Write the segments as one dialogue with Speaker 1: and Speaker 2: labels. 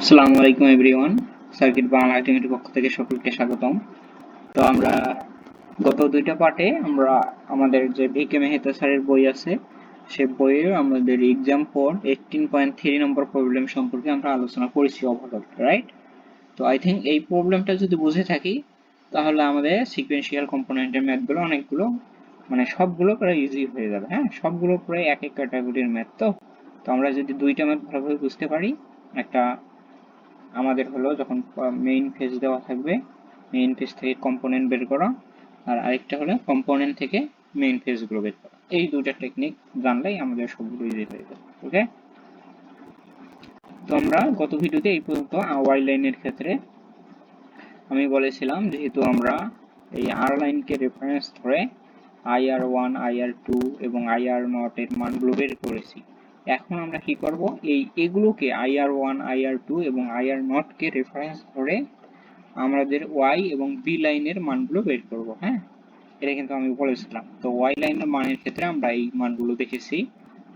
Speaker 1: আসসালামু আলাইকুম everyone, circuit Bangla একাডেমির পক্ষ থেকে সকলকে স্বাগতম। তো আমরা গত দুইটা পার্টে আমরা আমাদের যে বিকে মেহতা স্যারের বই আছে, সে বইয়ের আমাদের exam four eighteen point three নম্বর প্রবলেম সম্পর্কে আমরা আলোচনা করেছি ওভারঅল রাইট তো আই থিঙ্ক এই প্রবলেমটা যদি বুঝে থাকি, তাহলে আমাদের সিকোয়েন্সিয়াল কম্পোনেন্টের ম্যাথগুলো অনেকগুলো মানে সবগুলো প্রায় ইজি হয়ে যাবে হ্যাঁ? সবগুলো প্রায় এক এক ক্যাটাগরির ম্যাথ তো? তো আমরা যদি দুইটা ম্যাথ ভালোভাবে বুঝতে পারি, একটা আমাদের হলো যখন মেইন ফেজ দেওয়া থাকবে মেইন ফেজ থেকে কম্পোনেন্ট বের করা, আর আরেকটা হলো কম্পোনেন্ট থেকে মেইন ফেজগুলো বের করা। এই দুইটা টেকনিক জানলেই আমাদের সবগুলো ইজি হয়ে যাবে ওকে তো আমরা গত ভিডিওতে এই পর্যন্ত ওয়াই লাইনের ক্ষেত্রে আমি বলেছিলাম যেহেতু আমরা এই আর লাইনকে রেফারেন্স ধরে আইআর ওয়ান আইআর টু এবং আইআর নট এর মানগুলো বের করেছি। এখন আমরা কি করব? এই এগুলোকে আইআর ওয়ান আইআর টু এবং আইআর নটকে রেফারেন্স ধরে আমাদের ওয়াই এবং বি লাইনের মানগুলো বের করব হ্যাঁ? এটা কিন্তু আমি বলেছিলাম তো ওয়াই লাইনের মানের ক্ষেত্রে আমরা এই মানগুলো দেখেছি।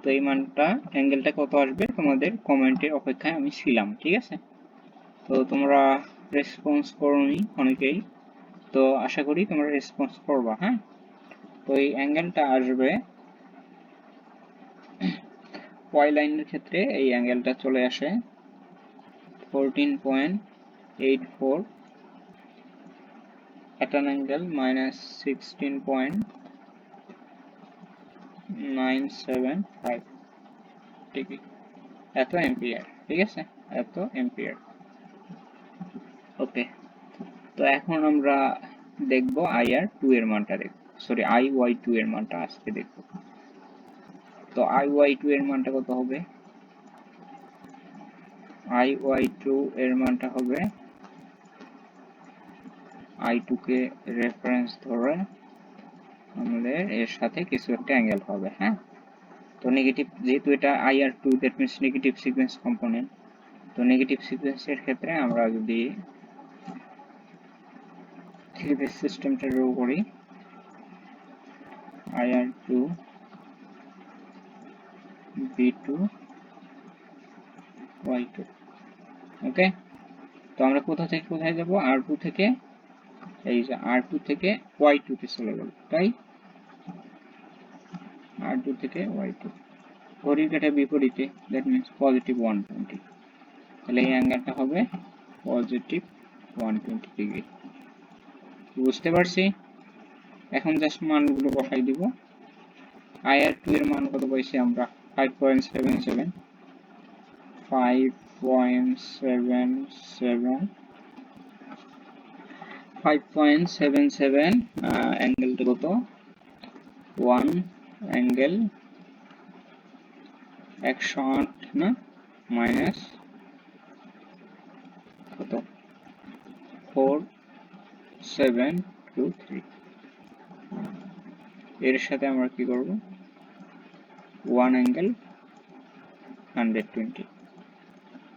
Speaker 1: তো এই মানটা অ্যাঙ্গেলটা কত আসবে? তোমাদের কমেন্টের অপেক্ষায় আমি ছিলাম, ঠিক আছে? তো তোমরা রেসপন্স করনি অনেকেই। তো আশা করি তোমরা রেসপন্স করবা হ্যাঁ? তো এই অ্যাঙ্গেলটা আসবে ওয়াই লাইনের ক্ষেত্রে এই অ্যাঙ্গেলটা চলে আসে fourteen point eight four at an angle minus 16.975 degree এত এম্পিয়ার ঠিক আছে? এত এম্পিয়ার ওকে তো এখন আমরা দেখব আইআর টু এর মানটা দেখব। সরি আই ওয়াই টু এর মানটা আজকে দেখব। তো আই ওয়াই টু এর মানটা কত হবে? আই ওয়াই টু এর মানটা হবে আই টু কে রেফারেন্স ধরে আমাদের এর সাথে কিছু একটা অ্যাঙ্গেল হবে হ্যাঁ? তো নেগেটিভ যেহেতু এটা I R two that means negative sequence component তো নেগেটিভ সিকোয়েন্সের ক্ষেত্রে আমরা যদি থ্রি বেস সিস্টেমটা ড্র করি I R two B two Y two okay তো আমরা কোথা থেকে কোথায় যাব? আর টু থেকে, এই যে আর টু থেকে ওয়াই টু তে চলে গেল, তাই? আর টু থেকে ওয়াই টু ঘড়ির কাটা বিপরীতে that means positive one twenty তাহলে এই অ্যাঙ্গেলটা হবে পজিটিভ ওয়ান টোয়েন্টি ডিগ্রি বুঝতে পারছি? এখন জাস্ট মানগুলো বসাই দিব আই আর টু এর মান কত পাইছি আমরা? Five point seven seven five point seven seven five point seven seven অ্যাঙ্গেলটা কত ওয়ান অ্যাঙ্গেল একশো আট না মাইনাস কত ফোর সেভেন টু থ্রি এর সাথে আমরা কি করব? ওয়ান অ্যাঙ্গেল হান্ড্রেড টোয়েন্টি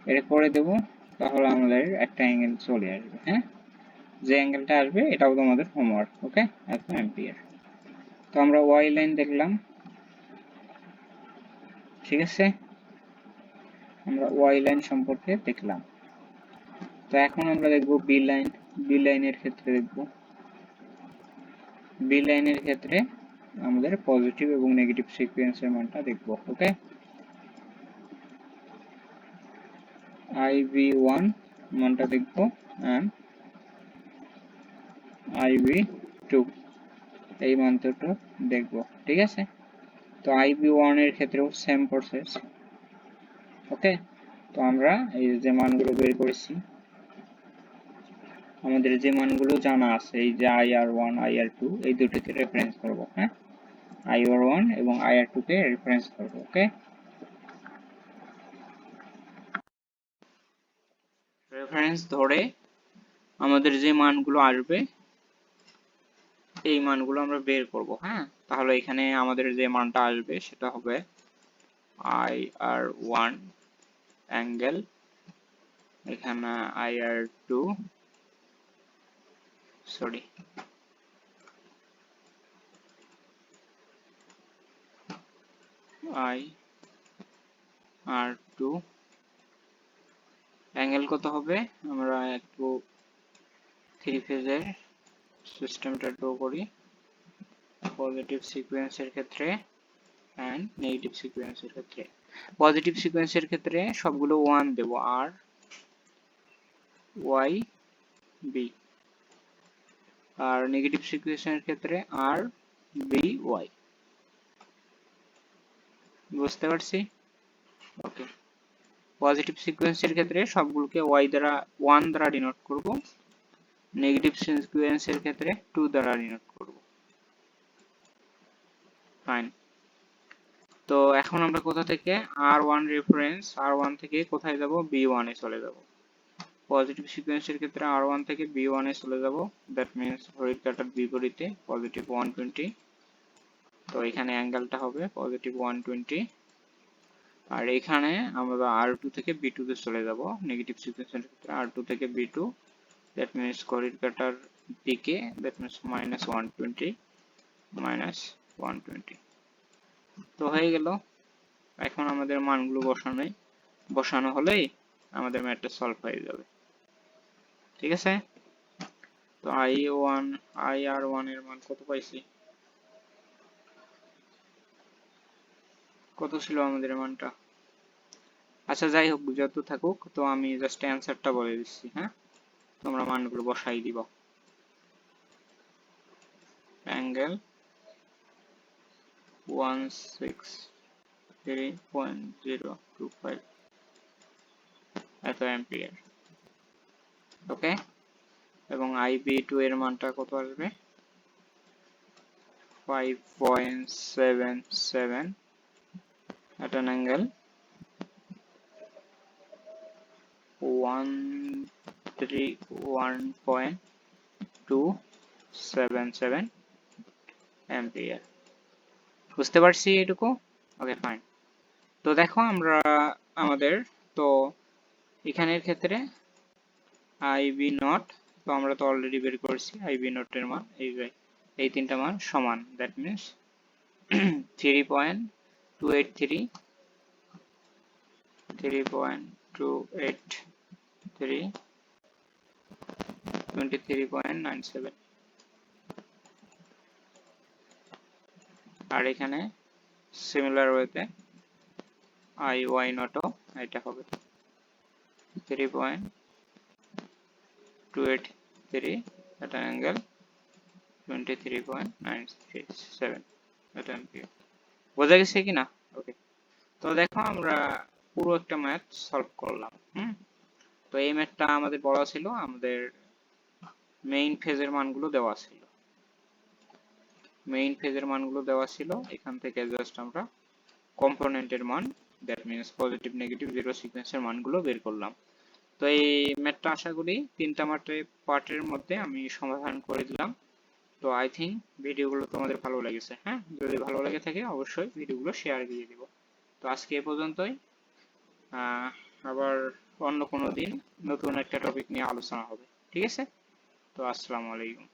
Speaker 1: এটা করে দেব, তাহলে আমাদের একটা অ্যাঙ্গেল চলে আসবে হ্যাঁ? যে অ্যাঙ্গেলটা আসবে, এটাও তোমাদের হোমওয়ার্ক ওকে এত অ্যাম্পিয়ার তো আমরা ওয়াই লাইন দেখলাম। ঠিক আছে? আমরা ওয়াই লাইন সম্পর্কে দেখলাম। তো এখন আমরা দেখব বি লাইন বি লাইনের ক্ষেত্রে দেখব। বি লাইনের ক্ষেত্রে আমাদের পজিটিভ এবং নেগেটিভ সিকোয়েন্সের মানটা দেখব ওকে আই বি ওয়ান মানটা দেখব অ্যান্ড আইবি টু এই মন্ত্রটা দেখব, ঠিক আছে? তো আই আইবি ওয়ানের ক্ষেত্রেও সেম প্রসেস ওকে তো আমরা এই যে মানগুলো বের করেছি, আমাদের যে মানগুলো জানা আছে, এই যে I R one I R two এই দুটোকে রেফারেন্স করব হ্যাঁ? আই আর ওয়ান এবং আই আর টু কে রেফারেন্স করব ওকে রেফারেন্স ধরে আমাদের যে মানগুলো আসবে, এই মানগুলো আমরা বের করব হ্যাঁ? তাহলে এখানে আমাদের যে মানটা আসবে সেটা হবে আই আর ওয়ান অ্যাঙ্গেল এখানে I R two sorry I R two angle কত হবে? আমরা একটু থ্রি ফেজের সিস্টেমটা ড্র করি। পজিটিভ সিকোয়েন্সের ক্ষেত্রে অ্যান্ড নেগেটিভ সিকোয়েন্সের ক্ষেত্রে। পজিটিভ সিকোয়েন্সের ক্ষেত্রে সবগুলো ওয়ান দেব। আর ওয়াই বি আর নেগেটিভ সিকোয়েন্সের ক্ষেত্রে আর বি ওয়াই বুঝতে পারছি? ওকে পজিটিভ সিকোয়েন্সের ক্ষেত্রে সবগুলোকে ওয়াই দ্বারা ওয়ান দ্বারা ডিনোট করব। নেগেটিভ সিকোয়েন্সের ক্ষেত্রে টু দ্বারা ডিনোট করব। ফাইন তো এখন আমরা কোথা থেকে R one reference R one থেকে কোথায় যাব? বি ওয়ানে চলে যাব। পজিটিভ সিকোয়েন্সের ক্ষেত্রে আর ওয়ান থেকে বি ওয়ানে চলে যাব। দ্যাট মিনস ঘড়ির কাটার বিপরীতে পজিটিভ ওয়ান টোয়েন্টি তো এখানে অ্যাঙ্গেলটা হবে পজিটিভ ওয়ান টোয়েন্টি আর এখানে আমরা আর টু থেকে বি টু তে চলে যাব। নেগেটিভ সিকোয়েন্সের ক্ষেত্রে আর টু থেকে বি টু দ্যাট মিনস ঘড়ির কাটার দিকে that means minus one twenty minus one twenty তো হয়ে গেল। এখন আমাদের মানগুলো বসানোই বসানো হলেই আমাদের ম্যাথটা সলভ হয়ে যাবে। ঠিক আছে? তো আই ওয়ান আই আর ওয়ানের মান কত পাইছি? কত ছিল আমাদের মানটা? আচ্ছা যাই হোক, যত থাকুক, তো আমি জাস্ট অ্যান্সারটা বলে দিচ্ছি হ্যাঁ? তোমরা মানগুলো বসাই দিবা। Angle one six three point zero two five এত অ্যাম্পিয়ার ওকে এবং আইবি টু এর মানটা কত আসবে? Five point seven seven at an angle. 131.277 ampere বুঝতে পারছি এটুকু? ওকে ফাইন তো দেখো আমরা আমাদের, তো এখানের ক্ষেত্রে আইবি নট তো আমরা তো অলরেডি বের করেছি আইবি নটের মান, এই এই তিনটা মান সমান that means three point eight three three point two eight three twenty three point nine seven আর এখানে সিমিলার ওয়েতে আই ওয়াই নটও এটা হবে। Three point two eight three এটা angle twenty three point nine বোঝা গেছে কি না ওকে তো দেখো আমরা পুরো একটা ম্যাথ সলভ করলাম, হুম? তো এই ম্যাথটা আমাদের বলা ছিল, আমাদের মেইন ফেজের মানগুলো দেওয়া ছিল। মেইন ফেজের মানগুলো দেওয়া ছিল, এখান থেকে জাস্ট আমরা কম্পোনেন্টের মান that means positive negative zero সিকোয়েন্সের মানগুলো বের করলাম। তো এই ম্যাথটা আশা করি তিনটা মাঠে পার্টের মধ্যে আমি সমাধান করে দিলাম। তো আই থিঙ্ক ভিডিওগুলো তোমাদের ভালো লেগেছে হ্যাঁ? যদি ভালো লেগে থাকে, অবশ্যই ভিডিওগুলো শেয়ার দিয়ে দিব। তো আজকে এ পর্যন্তই। আবার অন্য কোনো দিন নতুন একটা টপিক নিয়ে আলোচনা হবে, ঠিক আছে? তো আসসালামু আলাইকুম।